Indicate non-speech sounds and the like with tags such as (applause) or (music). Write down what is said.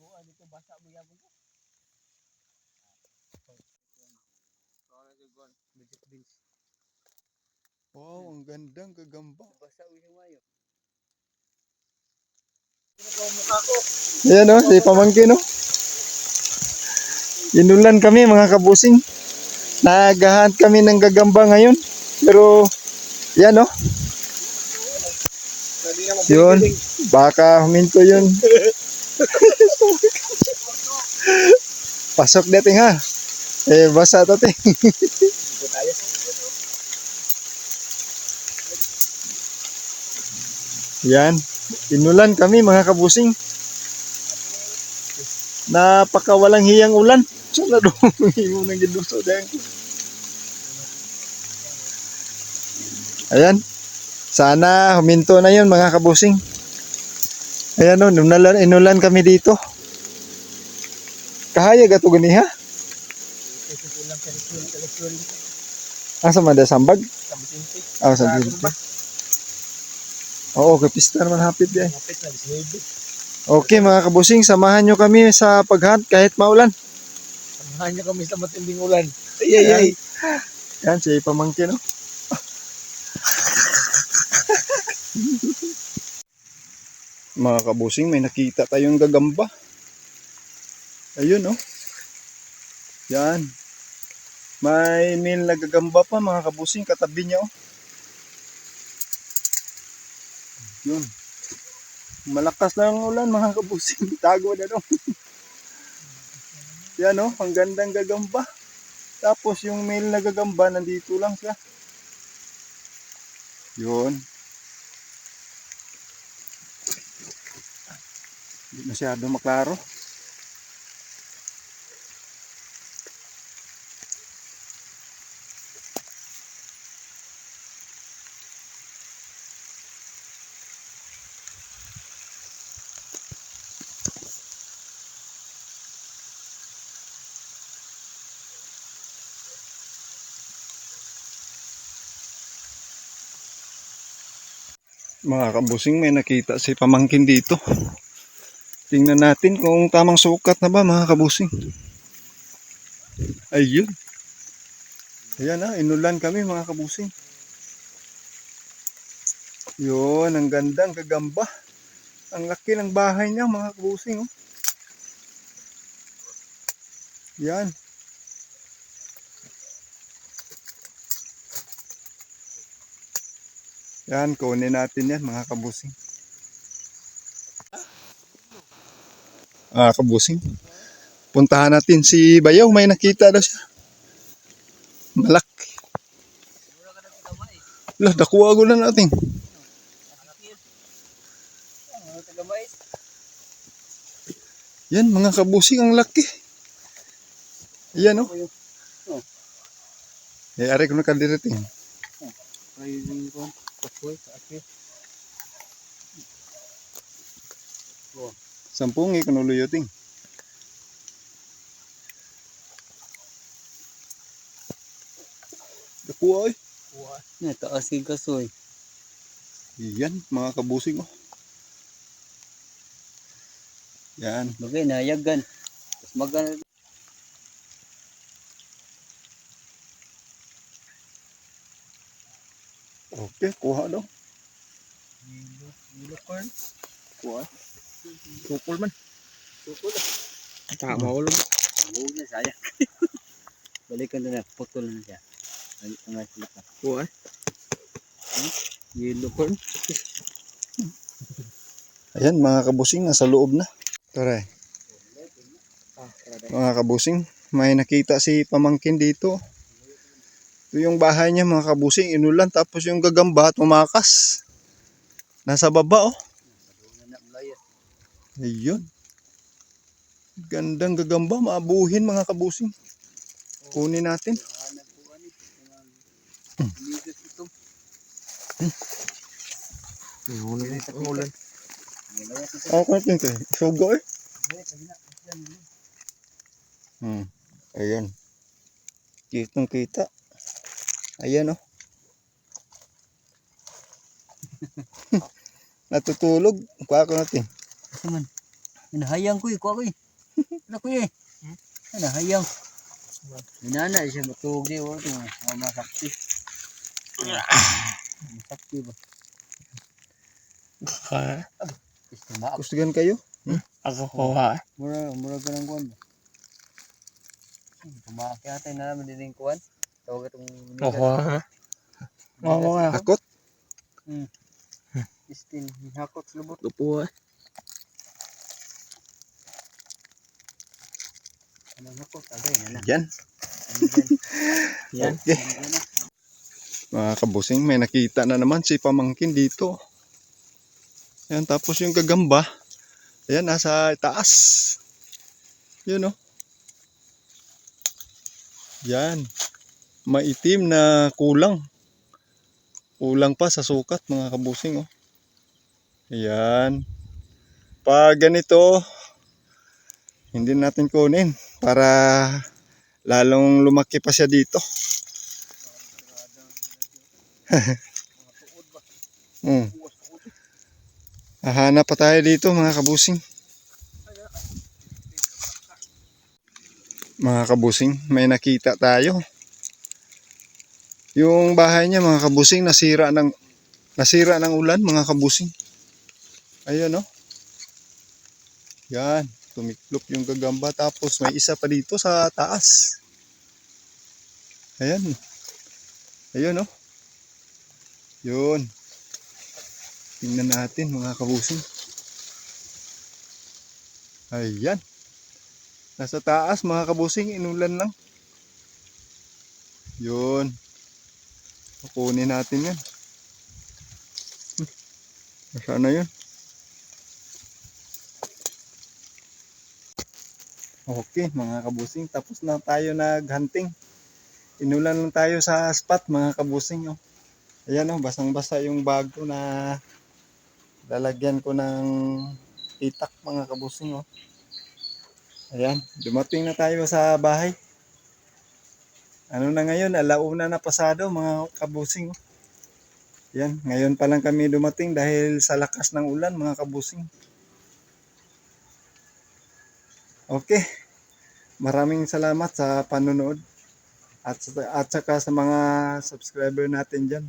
Buwan dito basa mo yabon ko. Wow, ang gandang gagamba. Basa mo yung mayo. Ayan o, si pamangkin o. Inulan kami mga kabusing. Nagahan kami ng gagamba ngayon. Pero, yan o. Yun. Baka huminto yun. Pasok dating ha. Eh, basa to ting. Yan. Inulan kami mga kabusing. Napaka walang hiyang ulan. Sana doon mo nang dahil. Ayan. Sana huminto na yun mga kabusing. Ayan o, inulan, inulan kami dito. Kahayag ato kalisyon, kalisyon. Asa man da sambag? Ah, sa dito. Oo, kapista naman hapit di bisnebi. Okay mga kabusing, samahan nyo kami sa paghunt kahit maulan. Samahan niyo kami sa matinding ulan. Ay, ay, ay. Yan, si pamangkin, no? (laughs) Mga kabusing, may nakita tayong gagamba. Ayun, no? Yan. May mil na gagamba pa, mga kabusing, katabi niya, oh. Yun. Malakas na ang ulan, mga (laughs) kabusing. Tago na, no? (laughs) Yan, no? Ang gandang gagamba. Tapos yung male na gagamba, nandito lang siya. Yun. Hindi masyado maklaro. Mga kabusing, may nakita si pamangkin dito. Tingnan natin kung tamang sukat na ba mga kabusing. Ayun. Ayan na, inulan kami mga kabusing. Yun, ang gandang kagamba. Ang laki ng bahay niya mga kabusing. Oh. Yan. Yan, kunin natin yan mga kabusing. Ah, kabusing. Puntahan natin si Bayaw, may nakita daw siya. Gamay. Lah, dakuha ko na natin. Yan, mga kabusing, ang laki. Ayan, oh. Oh. Eh, ari ko na kadiriting. Ay, yung ko. Kapoy, kaakit. Sampung eh, eh. Kuha. Na, taas yung kasoy. Yan, mga kabusing, oh. Yan. Bagay, nayagan. Mas magana. Okay, kuha daw. Unicorn. Kuha. Tukol man. Tukol ah. Taka maulo mo. Huwag na sayang. (laughs) Balikan na na. Putol na siya. Ang sila ka. Kuha. Unicorn. Ayan, mga kabusing, nasa loob na. Tara, eh. Ah, mga kabusing, may nakita si pamangkin dito. Ito yung bahay niya, mga kabusing, inulan. Tapos yung gagamba, tumakas. Nasa baba, oh. Ayun. Gandang gagamba, maabuhin mga kabusing. Kunin natin. Ayun, ulan. Ako ito. Sugo eh. Hmm. Ayan. Kitang kita. Ayan oh. (laughs) Natutulog. Kuha ko natin. Ito man. Hinahayang ko eh, kuha ko eh. (laughs) Ano ko eh? Hinahayang. Hinana siya matug di o ito. Oh, masakti. (clears throat) Masakti ba? Ka- Gusto maak. Kustugan kayo? Ako kuha. Mura, mura ka ng kuwan ba? Tumaak yata na naman din yung. Tawag itong Ako ha. Oo nga. Akot? Istin, hakot lubot. Lupo ah. Anong hakot? Agay na na. Yan. Yan. Okay. Mga kabusing, may nakita na naman si pamangkin dito. Yan, tapos yung gagamba. Ayan, nasa taas. Yun, oh. Yan. Maitim na kulang. Kulang pa sa sukat, mga kabusing, oh. Ayan. Pag ganito, hindi natin kunin para lalong lumaki pa siya dito. (laughs) Hmm. Hahanap pa tayo dito mga kabusing. Mga kabusing, may nakita tayo. Yung bahay niya mga kabusing nasira ng nasira ng ulan mga kabusing. Ayun oh. Yan, tumiklop yung gagamba tapos may isa pa dito sa taas. Ayan. Ayun oh. Yun. Tingnan natin mga kabusing. Ayan. Nasa taas mga kabusing, inulan lang. Yun. Kukunin natin yan. Hmm. Nasaan na yun? Okay mga kabusing, tapos na tayo naghunting. Inulan lang tayo sa spot mga kabusing. Oh. Ayan oh, basang-basa yung bag ko na lalagyan ko ng itak mga kabusing oh. Ayan, dumating na tayo sa bahay. Ano na ngayon, alauna na pasado mga kabusing oh. Ayan, ngayon pa lang kami dumating dahil sa lakas ng ulan mga kabusing. Okay. Maraming salamat sa panonood at, at saka sa mga subscriber natin dyan.